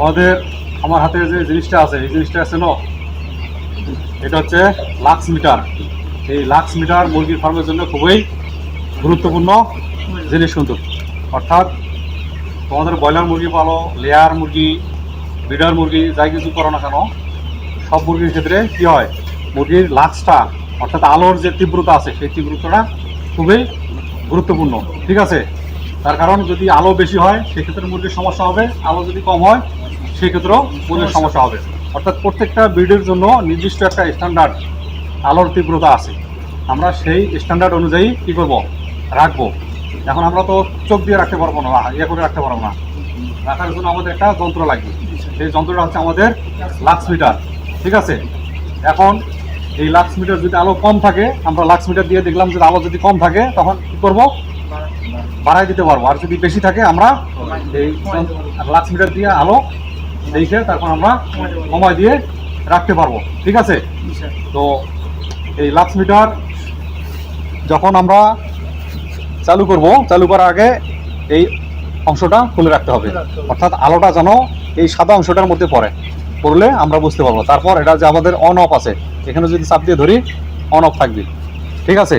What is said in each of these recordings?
আমাদের, আমার হাতে যে জিনিসটা আছে, এই জিনিসটা আছে না? এটা হচ্ছে লাক্স মিটার। এই লাক্স মিটার মুরগির ফার্মের জন্য খুবই গুরুত্বপূর্ণ জিনিস কিন্তু। অর্থাৎ তোমাদের ব্রয়লার মুরগি পালো লেয়ার মুরগি ব্রিডার মুরগি, যাই কিছু করো না কেন, সব মুরগির ক্ষেত্রে কি হয়? মুরগির লাক্সটা, অর্থাৎ আলোর যে তীব্রতা আছে, সেই তীব্রতাটা খুবই গুরুত্বপূর্ণ। ঠিক আছে? তার কারণ যদি আলো বেশি হয়, সেক্ষেত্রে মুরগির সমস্যা হবে। আলো যদি কম হয়, সেক্ষেত্রেও মুরগির সমস্যা হবে। অর্থাৎ প্রত্যেকটা ব্রিডের জন্য নির্দিষ্ট একটা স্ট্যান্ডার্ড আলোর তীব্রতা আছে। আমরা সেই স্ট্যান্ডার্ড অনুযায়ী কী করব? রাখব। এখন আমরা তো চোখ দিয়ে রাখতে পারব না ইয়ে করে রাখতে পারব না। রাখার জন্য আমাদের একটা যন্ত্র লাগবে। সেই যন্ত্রটা হচ্ছে আমাদের লাক্স মিটার। ঠিক আছে? এখন এই লাক্স মিটার যদি আলো কম থাকে, আমরা লাক্স মিটার দিয়ে দেখলাম যে আলো যদি কম থাকে, তখন কী করব? বাড়াই দিতে পারব। আর যদি বেশি থাকে, আমরা এই লাক্স মিটার দিয়ে আলো দেখে তারপর আমরা কমায় দিয়ে রাখতে পারব। ঠিক আছে? তো এই লাক্স মিটার যখন আমরা চালু করব, চালু করার আগে এই অংশটা খুলে রাখতে হবে। অর্থাৎ আলোটা যেন এই সাদা অংশটার মধ্যে পড়ে। পড়লে আমরা বুঝতে পারব। তারপর এটা যে আমাদের অন অফ আছে, এখানে যদি চাপ দিয়ে ধরি অন অফ থাকবে। ঠিক আছে?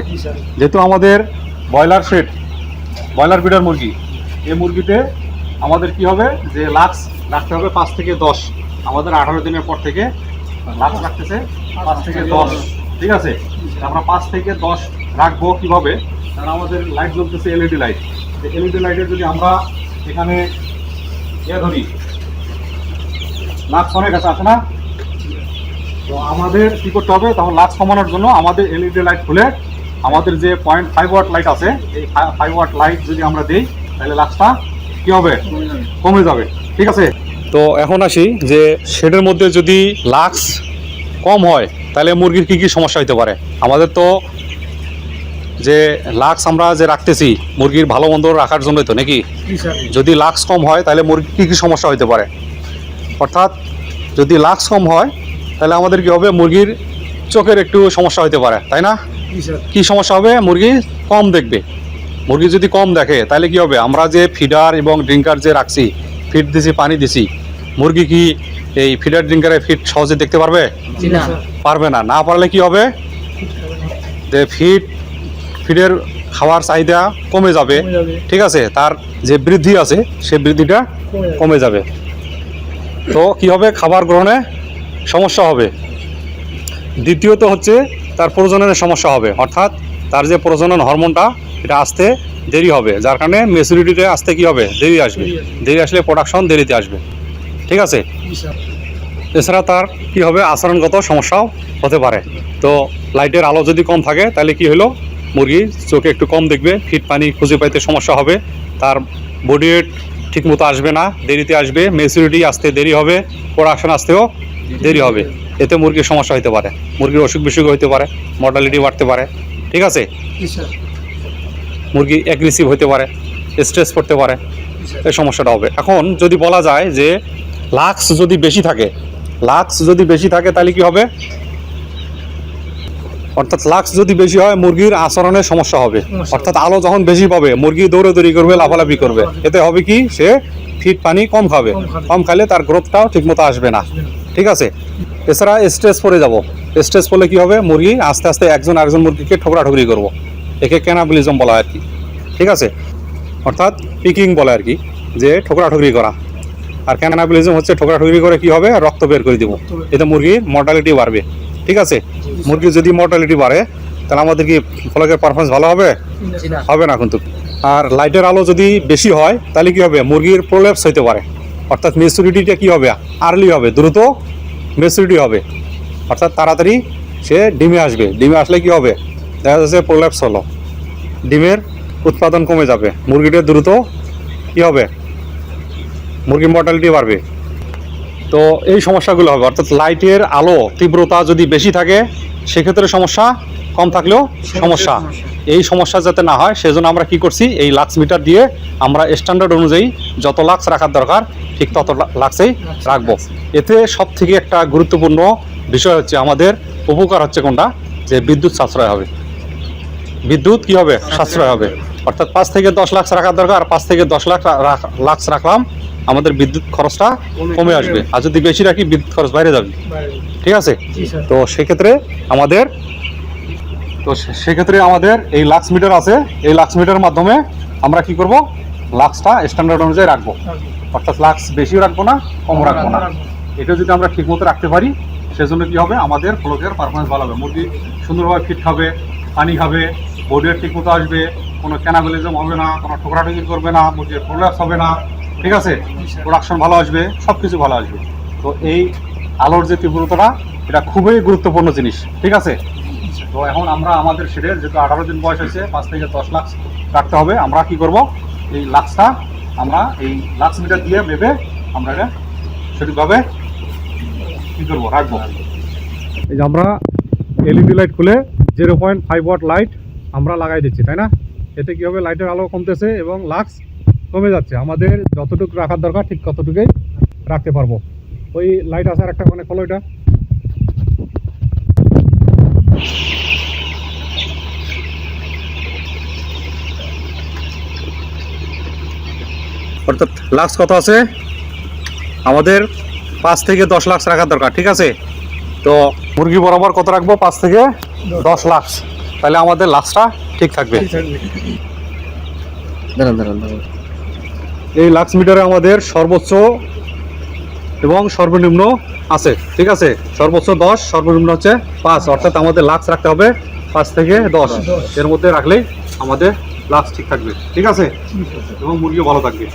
যেহেতু আমাদের ব্রয়লার শেড ব্রয়লার বিডার মুরগি। এই মুরগিতে আমাদের কি হবে? যে লাক্স রাখতে হবে পাঁচ থেকে দশ। আমাদের আঠারো দিনের পর থেকে লাক্স রাখতেছে পাঁচ থেকে দশ। ঠিক আছে? আমরা পাঁচ থেকে দশ রাখব কীভাবে? কারণ আমাদের লাইট জ্বলতেছে এলইডি লাইট এলইডি লাইটের যদি আমরা এখানে ইয়ে ধরি, লাক্স অনেক আছে আছে না? তো আমাদের কি করতে হবে? তখন লাক্স কমানোর জন্য আমাদের এলইডি লাইট খুলে আমাদের যে পয়েন্ট ফাইভ ওয়াট লাইট আছে এই ফাইভ ওয়াট লাইট যদি আমরা দিই তাহলে লাক্সটা কি হবে? কমে যাবে। ঠিক আছে? তো এখন আসি যে শেডের মধ্যে যদি লাক্স কম হয় তাহলে মুরগির কি কি সমস্যা হতে পারে? আমাদের তো যে লাক্স আমরা যে রাখতেছি মুরগির ভালো মন্দ রাখার জন্যই তো নাকি? যদি লাক্স কম হয় তাহলে মুরগির কী কী সমস্যা হতে পারে? অর্থাৎ যদি লাক্স কম হয় তাহলে আমাদের কি হবে? মুরগির চোখের একটু সমস্যা হতে পারে তাই না? কি সমস্যা হবে? মুরগি কম দেখবে। মুরগি যদি কম দেখে তাহলে কি হবে? আমরা যে ফিডার এবং ড্রিঙ্কার যে রাখছি ফিড দিছি পানি দিছি মুরগি কি এই ফিডার ড্রিঙ্কারে ফিড সহজে দেখতে পারবে? পারবে না। না পারলে কি হবে? যে ফিড ফিডের খাওয়ার চাহিদা কমে যাবে। ঠিক আছে? তার যে বৃদ্ধি আছে সে বৃদ্ধিটা কমে যাবে। তো কি হবে? খাবার গ্রহণে সমস্যা হবে। দ্বিতীয়ত হচ্ছে তার প্রজননের সমস্যা হবে। অর্থাৎ তার যে প্রজনন হরমোনটা এটা আসতে দেরি হবে। যার কারণে মেচুরিটিতে আসতে কি হবে? দেরি আসবে। দেরি আসলে প্রোডাকশন দেরিতে আসবে। ঠিক আছে? এছাড়া তার কি হবে? আচরণগত সমস্যাও হতে পারে। তো লাইটের আলো যদি কম থাকে তাহলে কি হলো? মুরগি চোখে একটু কম দেখবে ফিট পানি খুঁজে পাইতে সমস্যা হবে। তার বডি ওয়েট ঠিক মতো আসবে না দেরিতে আসবে। মেচুরিটি আসতে দেরি হবে প্রোডাকশন আসতেও দেরি হবে। এতে মুরগির সমস্যা হতে পারে। মুরগির অসুখ বিসুখ হতে পারে মর্টালিটি বাড়তে পারে ঠিক আছে? মুরগি অ্যাগ্রেসিভ হতে পারে স্ট্রেস পড়তে পারে এই সমস্যাটা হবে। এখন যদি বলা যায় যে লাক্স যদি বেশি থাকে লাক্স যদি বেশি থাকে তাহলে কি হবে? অর্থাৎ লাক্স যদি বেশি হয় মুরগির আচরণের সমস্যা হবে। অর্থাৎ আলো যখন বেশি পাবে মুরগি দৌড়াদৌড়ি করবে লাফালাফি করবে। এতে হবে কি? সে ফিট পানি কম খাবে। কম খাইলে তার গ্রোথটাও ঠিকমতো আসবে না। ঠিক আছে? এছাড়া স্ট্রেস পড়ে যাব। স্ট্রেস পড়লে কি হবে? মুরগি আস্তে আস্তে একজন আরেকজন মুরগিকে ঠোকরা ঠুকরি করব। একে ক্যানাবলিজম বলা হয় আর কি। ঠিক আছে? অর্থাৎ পিকিং বলে আর কি যে ঠোকরা ঠুকরি করা। আর ক্যানাবলিজম হচ্ছে ঠোকরা ঠুকরি করে কি হবে? রক্ত বের করে দিব। এতে মুরগির মর্টালিটি বাড়বে। ঠিক আছে? মুরগির যদি মর্টালিটি বাড়ে তাহলে আমাদের কি ফলকের পারফরমেন্স ভালো হবে? হবে না কিন্তু। আর লাইটের আলো যদি বেশি হয় তাহলে কি হবে? মুরগির প্রোলেপস হইতে পারে। অর্থাৎ মেচুরিটিটা কি হবে? আর্লি হবে। দ্রুত মেচুরিটি হবে। অর্থাৎ তাড়াতাড়ি সে ডিমে আসবে। ডিমে আসলে কি হবে? দেখা যাচ্ছে প্রোলেপস হলো। ডিমের উৎপাদন কমে যাবে। মুরগিটা দ্রুত কি হবে? মুরগির মর্টালিটি বাড়বে। তো এই সমস্যাগুলো হবে। অর্থাৎ লাইটের আলো তীব্রতা যদি বেশি থাকে সেক্ষেত্রে সমস্যা কম থাকলেও সমস্যা। এই সমস্যা যাতে না হয় সেজন্য আমরা কি করছি? এই লাক্স মিটার দিয়ে আমরা স্ট্যান্ডার্ড অনুযায়ী যত লাক্স রাখার দরকার ঠিক তত লা- লাক্সেই রাখব। এতে সব থেকে একটা গুরুত্বপূর্ণ বিষয় হচ্ছে আমাদের উপকার হচ্ছে কোনটা? যে বিদ্যুৎ সাশ্রয় হবে। বিদ্যুৎ কি হবে? সাশ্রয় হবে। অর্থাৎ পাঁচ থেকে দশ লাখ রাখার দরকার পাঁচ থেকে দশ লাখ লাক্স রাখলাম আমাদের বিদ্যুৎ খরচটা কমে কমে আসবে। আর যদি বেশি রাখি বিদ্যুৎ খরচ বাইরে যাবে। ঠিক আছে? তো সেক্ষেত্রে আমাদের তো সেক্ষেত্রে আমাদের এই লাক্স মিটার আছে। এই লাক্স মিটারের মাধ্যমে আমরা কি করব? লাক্সটা স্ট্যান্ডার্ড অনুযায়ী রাখব। অর্থাৎ লাক্স বেশিও রাখব না কম রাখব না। এটা যদি আমরা ঠিক মতো রাখতে পারি সেজন্য কি হবে? আমাদের ফ্লোকের পারফরমেন্স ভালো হবে। মুরগি সুন্দরভাবে ফিট খাবে পানি খাবে বডির ঠিক মতো আসবে কোনো ক্যানাবেলিজম হবে না কোনো ঠোকরাঠুকি করবে না মুরগির প্রোলাপস হবে না ঠিক আছে? প্রোডাকশন ভালো আসবে সব কিছু ভালো আসবে। তো এই আলোর যে তীব্রতাটা এটা খুবই গুরুত্বপূর্ণ জিনিস ঠিক আছে? তো এখন আমরা আমাদের শেডের যেহেতু আঠারো দিন বয়স হয়েছে পাঁচ থেকে দশ লাখ রাখতে হবে। আমরা কি করব? এই লাক্সটা আমরা এই লাক্স মিটার দিয়ে ভেবে আমরা সঠিকভাবে কি করব, রাখব। এই যে আমরা এলইডি লাইট খুলে zero point five watt light আমরা লাগাই দিচ্ছি, তাই না? এতে কি হবে লাইটের আলো কমতেছে এবং লাক্স কমে যাচ্ছে, আমাদের যতটুকু রাখার দরকার ঠিক ততটুকুই রাখতে পারব। ওই লাইট আসার একটা মানে খোলো এটা। অর্থাৎ লাক্স কত আছে? আমাদের পাঁচ থেকে দশ লাখ রাখার দরকার ঠিক আছে? তো মুরগি বরাবর কত রাখব? পাঁচ থেকে দশ লাখ তাহলে আমাদের লাক্সটা ঠিক থাকবে। দাঁড়ান দাঁড়ান দাঁড়ান। এই লাক্স মিটারে আমাদের সর্বোচ্চ এবং সর্বনিম্ন আছে ঠিক আছে? সর্বোচ্চ দশ সর্বনিম্ন হচ্ছে পাঁচ। অর্থাৎ আমাদের লাক্স রাখতে হবে পাঁচ থেকে দশ। এর মধ্যে রাখলেই আমাদের লাক্স ঠিক থাকবে ঠিক আছে। এবং মুরগিও ভালো থাকবে।